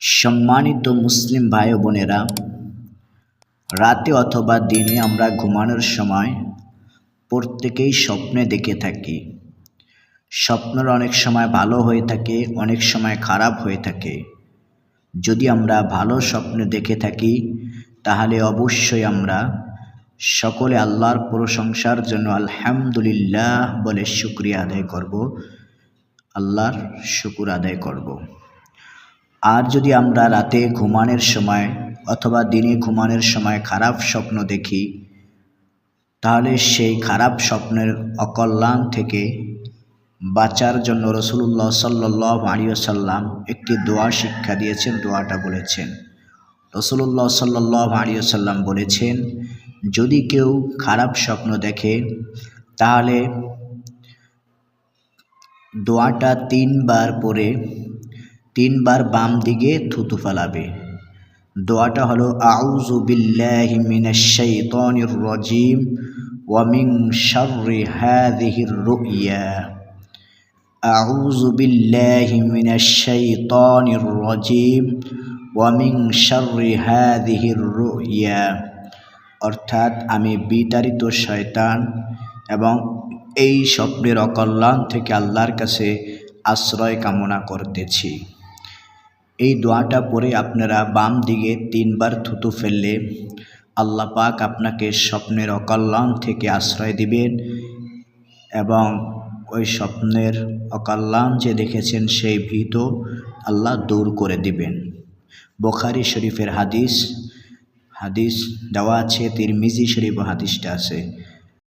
সম্মানিত মুসলিম ভাই বোনেরা, রাতে অথবা দিনে আমরা ঘুমানোর সময় প্রত্যেকেই স্বপ্নে দেখে থাকি। স্বপ্নের অনেক সময় ভালো হয়ে থাকে, অনেক সময় খারাপ হয়ে থাকে। যদি আমরা ভালো স্বপ্ন দেখে থাকি, তাহলে অবশ্যই আমরা সকলে আল্লাহর প্রশংসার জন্য আলহামদুলিল্লাহ বলে শুক্রিয়া আদায় করব, আল্লাহর শুকুর আদায় করব। আর যদি আমরা রাতে ঘুমানোর সময় অথবা দিনে ঘুমানোর সময় খারাপ স্বপ্ন দেখি, তাহলে সেই খারাপ স্বপ্নের অকল্যাণ থেকে বাঁচার জন্য রসুল্লাহ সাল্লাহ আলিয়াল্লাম একটি দোয়া শিক্ষা দিয়েছেন, দোয়াটা বলেছেন। রসুল্লাহ সাল্লাহ আলিয়াল্লাম বলেছেন, যদি কেউ খারাপ স্বপ্ন দেখে, তাহলে দোয়াটা তিনবার পরে তিনবার বাম দিকে থুতু ফেলাবে। দোয়াটা হলো, আউযু বিল্লাহি মিনাশ শাইতানির রাজিম, ওয়া মিন শাররি হাযিহির রুইয়া আউযু বিল্লাহি মিনাশ শাইতানির রাজিম, ওয়া মিন শাররি হাযিহির রুইয়া অর্থাৎ আমি বিতাড়িত শয়তান এবং এই স্বপ্নের অকল্যাণ থেকে আল্লাহর কাছে আশ্রয় কামনা করতেছি। এই দোয়াটা পরে আপনারা বাম দিকে তিনবার থুতু ফেললে আল্লাহ পাক আপনাকে স্বপ্নের অকল্যাণ থেকে আশ্রয় দিবেন এবং ওই স্বপ্নের অকল্যাণ যে দেখেছেন সেই ভীত আল্লাহ দূর করে দিবেন। বোখারি শরীফের হাদিস হাদিস দেওয়া আছে, তিরমিজি শরীফ হাদিসটা আছে।